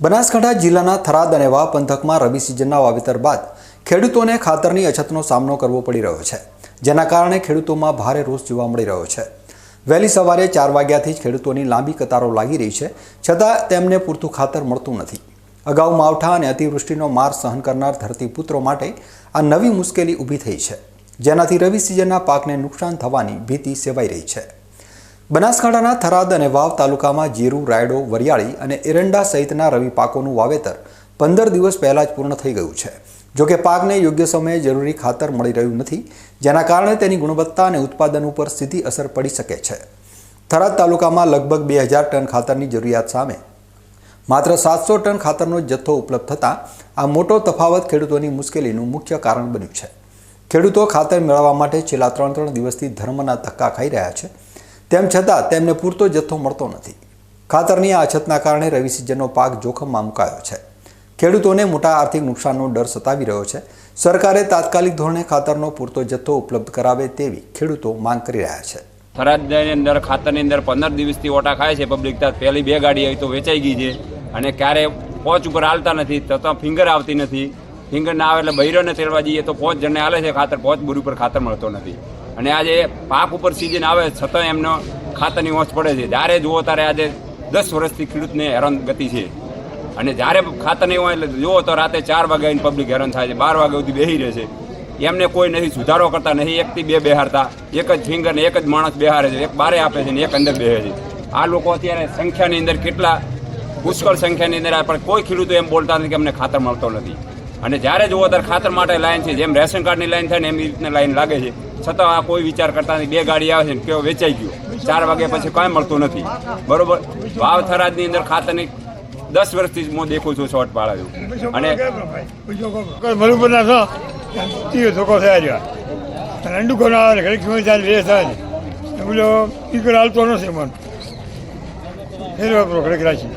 બનાસકાંઠા જિલ્લાના થરાદ અને વાહ પંથકમાં રવિ સિઝનના વાવેતર બાદ ખેડૂતોને ખાતરની અછતનો સામનો કરવો પડી રહ્યો છે, જેના કારણે ખેડૂતોમાં ભારે રોષ જોવા મળી રહ્યો છે. વહેલી સવારે ચાર વાગ્યાથી જ ખેડૂતોની લાંબી કતારો લાગી રહી છે, છતાં તેમને પૂરતું ખાતર મળતું નથી. અગાઉ માવઠા અને અતિવૃષ્ટિનો માર સહન કરનાર ધરતીપુત્રો માટે આ નવી મુશ્કેલી ઊભી થઈ છે, જેનાથી રવિ સિઝનના પાકને નુકસાન થવાની ભીતિ સેવાઈ રહી છે. બનાસકાંઠાના થરાદ અને વાવ તાલુકામાં જીરું, રાયડો, વરિયાળી અને એરંડા સહિતના રવિ પાકોનું વાવેતર પંદર દિવસ પહેલાં જ પૂર્ણ થઈ ગયું છે. જોકે પાકને યોગ્ય સમયે જરૂરી ખાતર મળી રહ્યું નથી, જેના કારણે તેની ગુણવત્તા અને ઉત્પાદન ઉપર સીધી અસર પડી શકે છે. થરાદ તાલુકામાં લગભગ બે હજાર ટન ખાતરની જરૂરિયાત સામે. માત્ર સાતસો ટન ખાતરનો જથ્થો ઉપલબ્ધ થતાં, આ મોટો તફાવત ખેડૂતોની મુશ્કેલીનું મુખ્ય કારણ બન્યું છે. ખેડૂતો ખાતર મેળવવા માટે છેલ્લા ત્રણ ત્રણ દિવસથી ધર્મના ધક્કા ખાઈ રહ્યા છે. તેમ છતાં તેમને પૂરતો જથ્થો મળતો નથી. ખાતરની આ અછતના કારણે રવિ સિઝનનો પાક જોખમમાં મુકાયો છે. ખેડૂતોને મોટા આર્થિક નુકસાનનો ડર સતાવી રહ્યો છે. સરકારે તાત્કાલિક ધોરણે ખાતરનો પૂરતો જથ્થો ઉપલબ્ધ કરાવે તેવી ખેડૂતો માંગ કરી રહ્યા છે. ફરજની અંદર, ખાતરની અંદર પંદર દિવસથી ઓટા ખાય છે પબ્લિક પહેલી બે ગાડી આવી તો વેચાઈ ગઈ છે. અને ક્યારે પોચ ઉપર હાલતા નથી, તો ફિંગર આવતી નથી. ફિંગર ના આવે એટલે બૈરોને તેડવા જઈએ તો પોચ જણને હાલે છે. ખાતર પોચ બુર ઉપર ખાતર મળતો નથી. અને આજે પાક ઉપર સિઝન આવે છતાં એમનો ખાતરની ઓછ પડે છે. જ્યારે જુઓ ત્યારે આજે દસ વર્ષથી ખેડૂતને હેરાન ગતિ છે. અને જ્યારે ખાતર નહીં હોય એટલે જુઓ તો રાતે ચાર વાગ્યા આવીને પબ્લિક હેરાન થાય છે. બાર વાગ્યા સુધી બેસી રહે છે. એમને કોઈ નથી, સુધારો કરતા નહીં એકથી બે બેહારતા. એક જ ફિંગરને એક જ માણસ બેહારે છે. એક બારે આપે છે ને એક અંદર બેહે છે. આ લોકો અત્યારે સંખ્યાની અંદર કેટલા પુષ્કળ સંખ્યાની અંદર પણ કોઈ ખેડૂતો એમ બોલતા નથી કે અમને ખાતર મળતો નથી. અને જ્યારે જુઓ ત્યારે ખાતર માટે લાઈન છે. જેમ રેશન કાર્ડની લાઈન થાય ને એમ રીતના લાઈન લાગે છે. છતાં આ કોઈ વિચાર કરતા નથી. બે ગાડી આવે છે ને કેવો વેચાઈ ગયો. ચાર વાગ્યા પછી કાંઈ મળતું નથી. બરોબર? વાવ થરાદની અંદર ખાતરની દસ વર્ષથી જ હું દેખું છું શોર્ટ પાડે છું અને મરુબરના છો ધોકો થયા રહ્યા અને અંડુ આવે ચાલી બોલો ઈકર હાલતો નથી મન. ફેર વાપરો ઘડીક રાખી.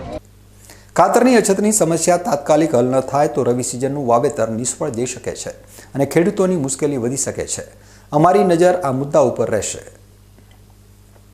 ખાતરની અછતની સમસ્યા તાત્કાલિક હલ ન થાય તો રવિ સિઝનનું વાવેતર નિષ્ફળ જઈ શકે છે અને ખેડૂતોની મુશ્કેલી વધી શકે છે. અમારી નજર આ મુદ્દા ઉપર રહેશે.